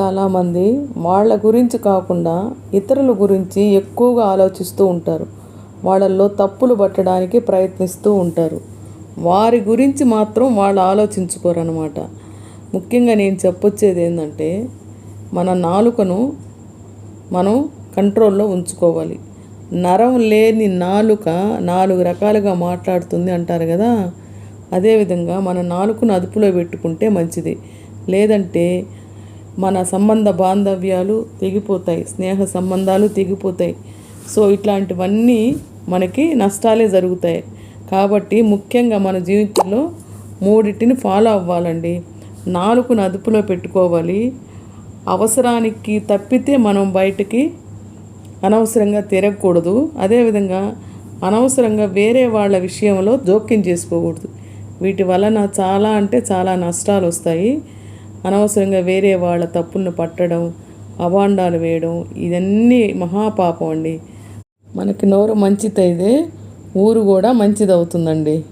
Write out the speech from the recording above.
చాలామంది వాళ్ళ గురించి కాకుండా ఇతరుల గురించి ఎక్కువగా ఆలోచిస్తూ ఉంటారు. వాళ్ళల్లో తప్పులు పట్టడానికి ప్రయత్నిస్తూ ఉంటారు. వారి గురించి మాత్రం వాళ్ళు ఆలోచించుకోరనమాట ముఖ్యంగా నేను చెప్పొచ్చేది ఏంటంటే మన నాలుకను మనం కంట్రోల్లో ఉంచుకోవాలి. నరం లేని నాలుక నాలుగు రకాలుగా మాట్లాడుతుంది అంటారు కదా? అదేవిధంగా మన నాలుకను అదుపులో పెట్టుకుంటే మంచిది. లేదంటే మన సంబంధ బాంధవ్యాలు తెగిపోతాయి స్నేహ సంబంధాలు తెగిపోతాయి. సో ఇట్లాంటివన్నీ మనకి నష్టాలే జరుగుతాయి. కాబట్టి ముఖ్యంగా మన జీవితంలో మూడింటిని ఫాలో అవ్వాలండి. నాలుగును అదుపులో పెట్టుకోవాలి. అవసరానికి తప్పితే మనం బయటికి అనవసరంగా తిరగకూడదు. అదేవిధంగా అనవసరంగా వేరే వాళ్ళ విషయంలో జోక్యం చేసుకోకూడదు. వీటి వలన చాలా అంటే చాలా నష్టాలు వస్తాయి. అనవసరంగా వేరే వాళ్ళ తప్పులను పట్టడం అభాండాలు వేయడం ఇదన్నీ మహాపాపం అండి. మనకి నోరు మంచిదైతే ఊరు కూడా మంచిదవుతుందండి.